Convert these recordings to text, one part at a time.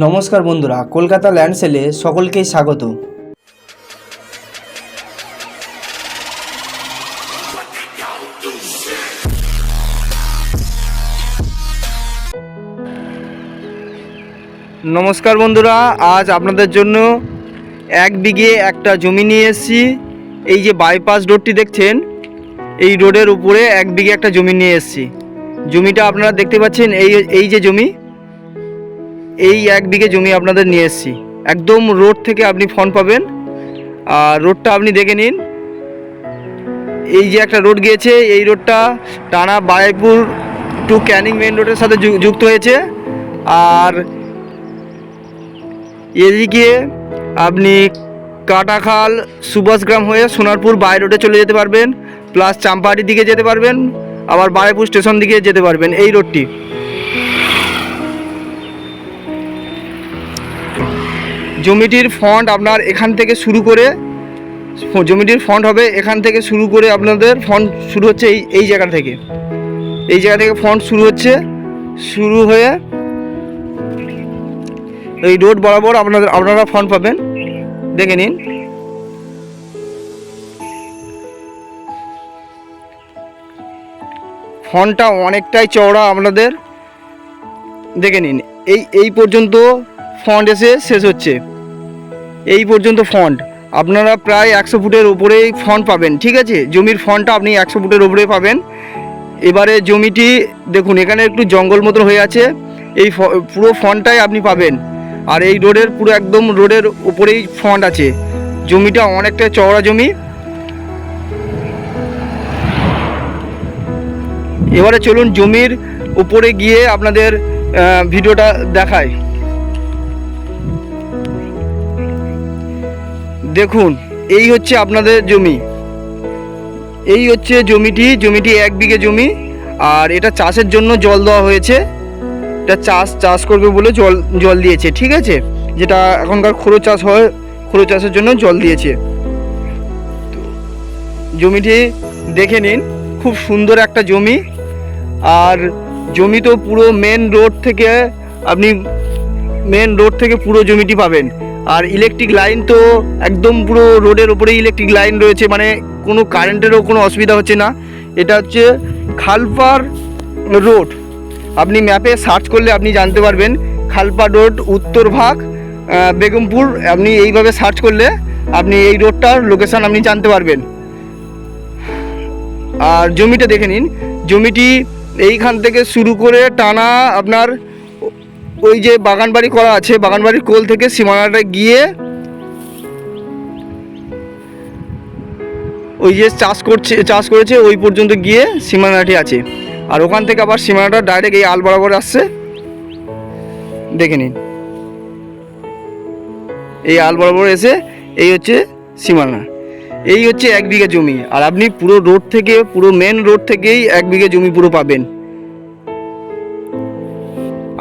নমস্কার বন্ধুরা, কলকাতা ল্যান্ড সেলে সকলকেই স্বাগত। নমস্কার বন্ধুরা, আজ আপনাদের জন্য এক বিঘে একটা জমি নিয়ে এসেছি। এই যে বাইপাস রোডটি দেখছেন, এই রোডের উপরে এক বিঘে একটা জমি নিয়ে এসেছি। জমিটা আপনারা দেখতে পাচ্ছেন, এই এই যে জমি এই এক বিঘে জমি আপনাদের নিয়ে এসেছি। একদম রোড থেকে আপনি ফোন পাবেন। আর রোডটা আপনি দেখে নিন। এই যে একটা রোড গিয়েছে, এই রোডটা টানা বারাইপুর টু ক্যানিং মেন রোডের সাথে যুক্ত হয়েছে। আর এদিকে আপনি কাটাখাল, সুভাষগ্রাম হয়ে সোনারপুর বাই রোডে চলে যেতে পারবেন, প্লাস চাম্পাহাটির দিকে যেতে পারবেন, আবার বারাইপুর স্টেশন দিকে যেতে পারবেন। এই রোডটি। জমিটির ফন্ট আপনার এখান থেকে শুরু করে, জমিটির ফন্ট হবে এখান থেকে শুরু করে আপনাদের ফন্ট শুরু হচ্ছে এই এই জায়গা থেকে। এই জায়গা থেকে ফন্ট শুরু হচ্ছে, শুরু হয়ে এই রোড বরাবর আপনাদের, আপনারা ফন্ট পাবেন। দেখে নিন। ফন্টটা অনেকটাই চওড়া আপনাদের। দেখে নিন। এই এই পর্যন্ত ফন্ট এসে শেষ হচ্ছে। এই পর্যন্ত ফন্ট আপনারা প্রায় একশো ফুটের উপরেই ফন্ট পাবেন, ঠিক আছে? জমির ফন্টটা আপনি একশো ফুটের উপরে পাবেন। এবারে জমিটি, দেখুন, এখানে একটু জঙ্গল মতো হয়ে আছে। এই পুরো ফন্টটাই আপনি পাবেন। আর এই রোডের পুরো একদম রোডের উপরেই ফন্ট আছে। জমিটা অনেকটা চওড়া জমি। এবারে চলুন জমির উপরে গিয়ে আপনাদের ভিডিওটা দেখায় দেখুন, এই হচ্ছে আপনাদের জমি। এই হচ্ছে জমিটি জমিটি এক বিঘে জমি, আর এটা চাষের জন্য জল দেওয়া হয়েছে। এটা চাষ চাষ করবে বলে জল জল দিয়েছে, ঠিক আছে? যেটা এখনকার খোরো চাষ হয়, খোরো চাষের জন্য জল দিয়েছে। জমিটি দেখে নিন, খুব সুন্দর একটা জমি। আর জমি তো পুরো মেন রোড থেকে আপনি মেন রোড থেকে পুরো জমিটি পাবেন। আর ইলেকট্রিক লাইন তো একদম পুরো রোডের ওপরেই ইলেকট্রিক লাইন রয়েছে মানে কোনো কারেন্টেরও কোনো অসুবিধা হচ্ছে না। এটা হচ্ছে খালপার রোড আপনি ম্যাপে সার্চ করলে আপনি জানতে পারবেন খালপা রোড উত্তর ভাগ বেগমপুর, আপনি এইভাবে সার্চ করলে আপনি এই রোডটার লোকেশান আপনি জানতে পারবেন। আর জমিটা দেখে নিন। জমিটি এইখান থেকে শুরু করে টানা আপনার ওই যে বাগান বাড়ি করা আছে বাগান বাড়ির কোল থেকে সীমানাটা গিয়ে ওই যে চাষ করছে, চাষ করেছে, ওই পর্যন্ত গিয়ে সীমানাটি আছে। আর ওখান থেকে আবার সীমানাটা ডাইরেক্ট এই আল বরাবর আসছে। দেখে নিন। এই আল বরাবর এসে এই হচ্ছে সীমানা। এই হচ্ছে এক বিঘা জমি। আর আপনি পুরো রোড থেকে, পুরো মেন রোড থেকেই এক বিঘা জমি পুরো পাবেন।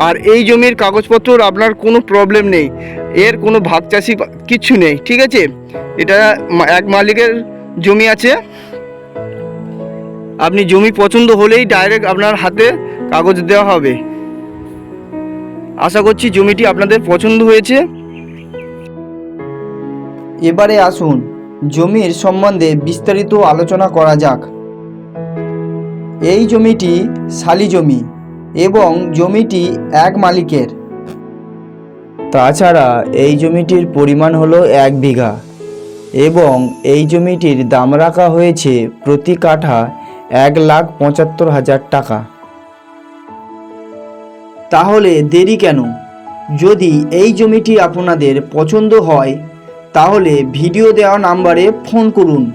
আর এই জমির কাগজপত্র আপনার কোনো প্রবলেম নেই। এর কোনো ভাগ চাষি কিচ্ছু নেই, ঠিক আছে? এটা এক মালিকের জমি আছে। আপনি জমি পছন্দ হলেই ডাইরেক্ট আপনার হাতে কাগজ দেওয়া হবে। আশা করছি জমিটি আপনাদের পছন্দ হয়েছে। এবারে আসুন, জমির সম্বন্ধে বিস্তারিত আলোচনা করা যাক। এই জমিটি শালি জমি। এবং জমিটি এক মালিকের। তাছাড়া এই জমিটির পরিমাণ হলো এক বিঘা এবং এই জমিটির দাম রাখা হয়েছে প্রতি কাঠা এক লাখ পঁচাত্তর হাজার টাকা। তাহলে দেরি কেন? যদি এই জমিটি আপনাদের পছন্দ হয়, তাহলে ভিডিও দেওয়া নাম্বারে ফোন করুন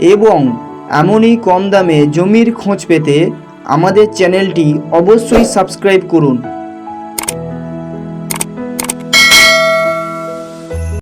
এবং এমনই কম দামে জমির খোঁজ পেতে আমাদের চ্যানেলটি অবশ্যই সাবস্ক্রাইব করুন।